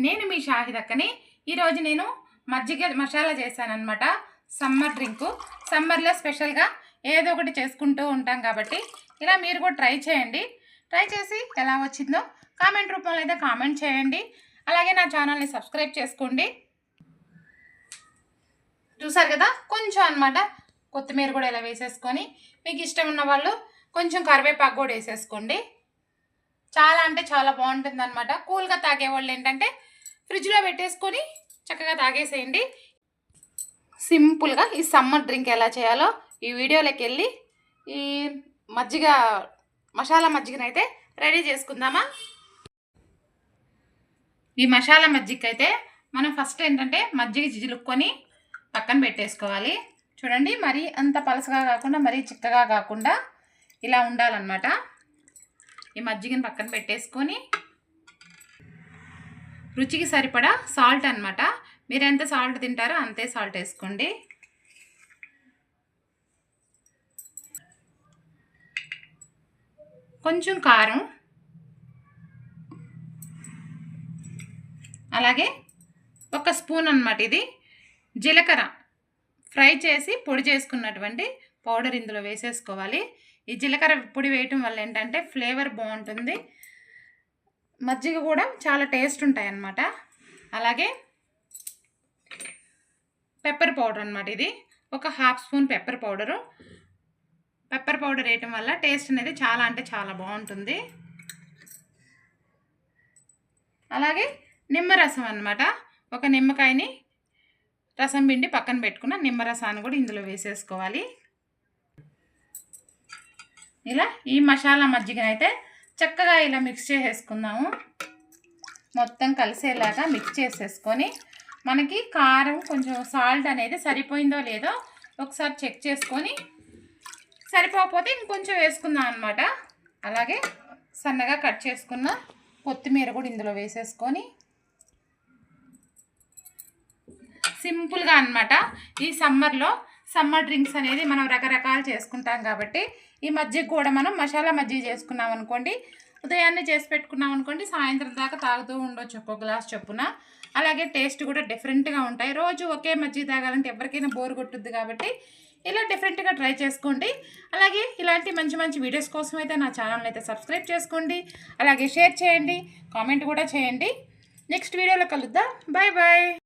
నేను మీ షాహిదక్కని ఈరోజు నేను మజ్జిగ మసాలా చేశానమాట సమ్మర్ డ్రింకు. సమ్మర్లో స్పెషల్గా ఏదో ఒకటి చేసుకుంటూ ఉంటాం కాబట్టి ఇలా మీరు కూడా ట్రై చేయండి. ట్రై చేసి ఎలా వచ్చిందో కామెంట్ రూపంలో అయితే కామెంట్ చేయండి. అలాగే నా ఛానల్ని సబ్స్క్రైబ్ చేసుకోండి. చూసారు కదా? కొంచెం అన్నమాట కొత్తిమీర కూడా ఇలా వేసేసుకొని మీకు ఇష్టం ఉన్న వాళ్ళు కొంచెం కరివేపాకు కూడా వేసేసుకోండి. చాలా అంటే చాలా బాగుంటుంది అనమాట కూల్గా తాగేవాళ్ళు ఏంటంటే ఫ్రిడ్జ్లో పెట్టేసుకొని చక్కగా తాగేసేయండి. సింపుల్గా ఈ సమ్మర్ డ్రింక్ ఎలా చేయాలో ఈ వీడియోలోకి వెళ్ళి ఈ మజ్జిగ మసాలా మజ్జిగనైతే రెడీ చేసుకుందామా? ఈ మసాలా మజ్జిగ అయితే మనం ఫస్ట్ ఏంటంటే మజ్జిగ జిలుక్కొని పక్కన పెట్టేసుకోవాలి. చూడండి మరీ అంత పలసగా కాకుండా మరీ చిక్కగా కాకుండా ఇలా ఉండాలన్నమాట. ఈ మజ్జిగని పక్కన పెట్టేసుకొని రుచికి సరిపడా సాల్ట్ అనమాట మీరు ఎంత సాల్ట్ తింటారో అంతే సాల్ట్ వేసుకోండి. కొంచెం కారం. అలాగే ఒక స్పూన్ అనమాట ఇది. జీలకర్ర ఫ్రై చేసి పొడి చేసుకున్నటువంటి పౌడర్ ఇందులో వేసేసుకోవాలి. ఈ జీలకర్ర పొడి వేయటం వల్ల ఏంటంటే ఫ్లేవర్ బాగుంటుంది. మజ్జిగ కూడా చాలా టేస్ట్ ఉంటాయి అన్నమాట అలాగే పెప్పర్ పౌడర్ అనమాట ఇది. ఒక half spoon pepper powder pepper powder వేయటం వల్ల టేస్ట్ అనేది చాలా అంటే చాలా బాగుంటుంది. అలాగే నిమ్మరసం అనమాట ఒక నిమ్మకాయని రసం పిండి పక్కన పెట్టుకున్న నిమ్మరసాన్ని కూడా ఇందులో వేసేసుకోవాలి. ఇలా ఈ మసాలా మజ్జిగనైతే చక్కగా ఇలా మిక్స్ చేసేసుకుందాము. మొత్తం కలిసేలాగా మిక్స్ చేసేసుకొని మనకి కారం కొంచెం సాల్ట్ అనేది సరిపోయిందో లేదో ఒకసారి చెక్ చేసుకొని సరిపోకపోతే ఇంకొంచెం వేసుకుందాం అనమాట అలాగే సన్నగా కట్ చేసుకున్న కొత్తిమీర కూడా ఇందులో వేసేసుకొని సింపుల్గా అనమాట ఈ సమ్మర్లో సమ్మర్ డ్రింక్స్ అనేది మనం రకరకాలు చేసుకుంటాం కాబట్టి ఈ మజ్జిగ కూడా మనం మసాలా మజ్జిగ చేసుకున్నాం అనుకోండి. ఉదయాన్నే చేసి పెట్టుకున్నాం అనుకోండి సాయంత్రం దాకా తాగుతూ ఉండొచ్చు ఒక్కో గ్లాస్ చొప్పున. అలాగే టేస్ట్ కూడా డిఫరెంట్గా ఉంటాయి. రోజు ఒకే మజ్జిగ తాగాలంటే ఎవరికైనా బోర్ కొట్టుద్ది కాబట్టి ఇలా డిఫరెంట్గా ట్రై చేసుకోండి. అలాగే ఇలాంటి మంచి మంచి వీడియోస్ కోసం అయితే నా ఛానల్ని అయితే సబ్స్క్రైబ్ చేసుకోండి. అలాగే షేర్ చేయండి కామెంట్ కూడా చేయండి. నెక్స్ట్ వీడియోలో కలుద్దాం. Bye bye.